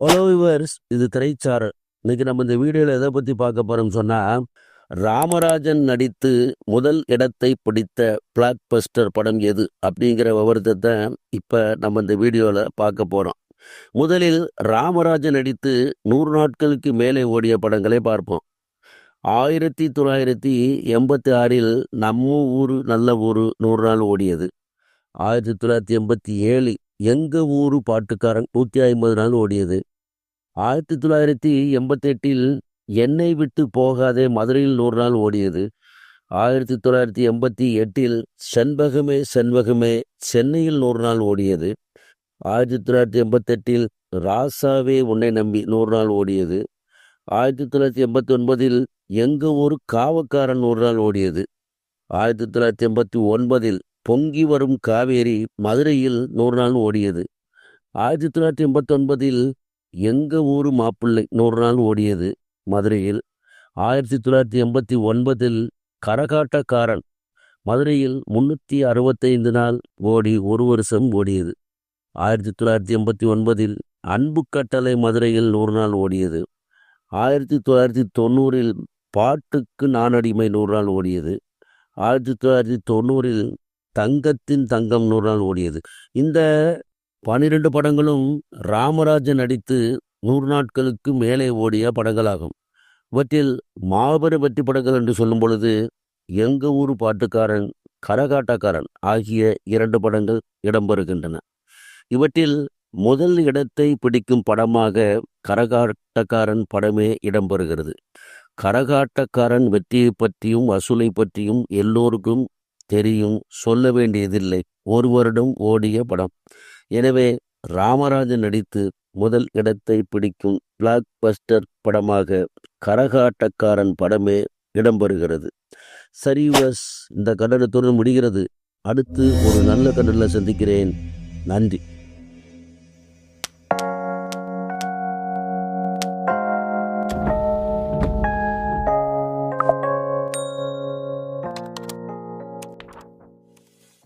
Hello viewers இது திரைச்சாரல். இன்னைக்கு நம்ம இந்த வீடியோவில் எதை பற்றி பார்க்க போகிறோம்னு சொன்னால் ராமராஜன் நடித்து முதல் இடத்தை பிடித்த பிளாக் பஸ்டர் படம் எது அப்படிங்கிற விவரத்தை இப்போ நம்ம இந்த வீடியோவில் பார்க்க போகிறோம் முதலில் ராமராஜன் நடித்து நூறு நாட்களுக்கு மேலே ஓடிய படங்களை பார்ப்போம். ஆயிரத்தி தொள்ளாயிரத்தி எண்பத்தி ஆறில் நம்ம ஊர் நல்ல ஊர் நூறு நாள் ஓடியது. ஆயிரத்தி தொள்ளாயிரத்தி எண்பத்தி ஏழு எங்கள் ஊர் பாட்டுக்காரன் நூற்றி ஐம்பது நாள் ஓடியது. ஆயிரத்தி தொள்ளாயிரத்தி எண்பத்தெட்டில் என்னை விட்டு போகாதே மதுரையில் நூறு நாள் ஓடியது. ஆயிரத்தி தொள்ளாயிரத்தி எண்பத்தி எட்டில் செண்பகமே செண்பகமே சென்னையில் நூறு நாள் ஓடியது. ஆயிரத்தி தொள்ளாயிரத்தி எண்பத்தெட்டில் ராசாவே உன்னை நம்பி நூறு நாள் ஓடியது. ஆயிரத்தி தொள்ளாயிரத்தி எண்பத்தி ஒன்பதில் எங்கள் ஊர் காவக்காரன் நூறு நாள் ஓடியது. ஆயிரத்தி தொள்ளாயிரத்தி எண்பத்தி ஒன்பதில் பொங்கி வரும் காவேரி மதுரையில் நூறு நாள் ஓடியது. ஆயிரத்தி தொள்ளாயிரத்தி எண்பத்தொன்பதில் எங்கள் ஊர் மாப்பிள்ளை நூறு நாள் ஓடியது மதுரையில். ஆயிரத்தி தொள்ளாயிரத்தி எண்பத்தி ஒன்பதில் கரகாட்டக்காரன் மதுரையில் முன்னூற்றி அறுபத்தைந்து நாள் ஓடி ஒரு வருஷம் ஓடியது. ஆயிரத்தி தொள்ளாயிரத்தி எண்பத்தி ஒன்பதில் அன்பு கட்டளை மதுரையில் நூறு நாள் ஓடியது. ஆயிரத்தி தொள்ளாயிரத்தி தொண்ணூறில் பாட்டுக்கு நானடிமை நூறு நாள் ஓடியது. ஆயிரத்தி தொள்ளாயிரத்தி தொண்ணூறில் தங்கத்தின் தங்கம் நூறு நாள் ஓடியது. இந்த பனிரெண்டு படங்களும் ராமராஜன் நடித்து நூறு நாட்களுக்கு மேலே ஓடிய படங்களாகும். இவற்றில் மாபெரும் வெற்றி படங்கள் என்று சொல்லும் பொழுது எங்க ஊர் பாட்டுக்காரன் கரகாட்டக்காரன் ஆகிய இரண்டு படங்கள் இடம்பெறுகின்றன. இவற்றில் முதல் இடத்தை பிடிக்கும் படமாக கரகாட்டக்காரன் படமே இடம்பெறுகிறது. கரகாட்டக்காரன் வெற்றியை பற்றியும் வசூலை பற்றியும் எல்லோருக்கும் தெரியும் சொல்ல வேண்டியதில்லை. ஒரு வருடம் ஓடிய படம். எனவே ராமராஜன் நடித்து முதல் இடத்தை பிடிக்கும் பிளாக் பஸ்டர் படமாக கரகாட்டக்காரன் படமே இடம்பெறுகிறது. சரி வஸ் இந்த கடலத்துடன் முடிகிறது. அடுத்து ஒரு நல்ல கடலில் சந்திக்கிறேன். நன்றி.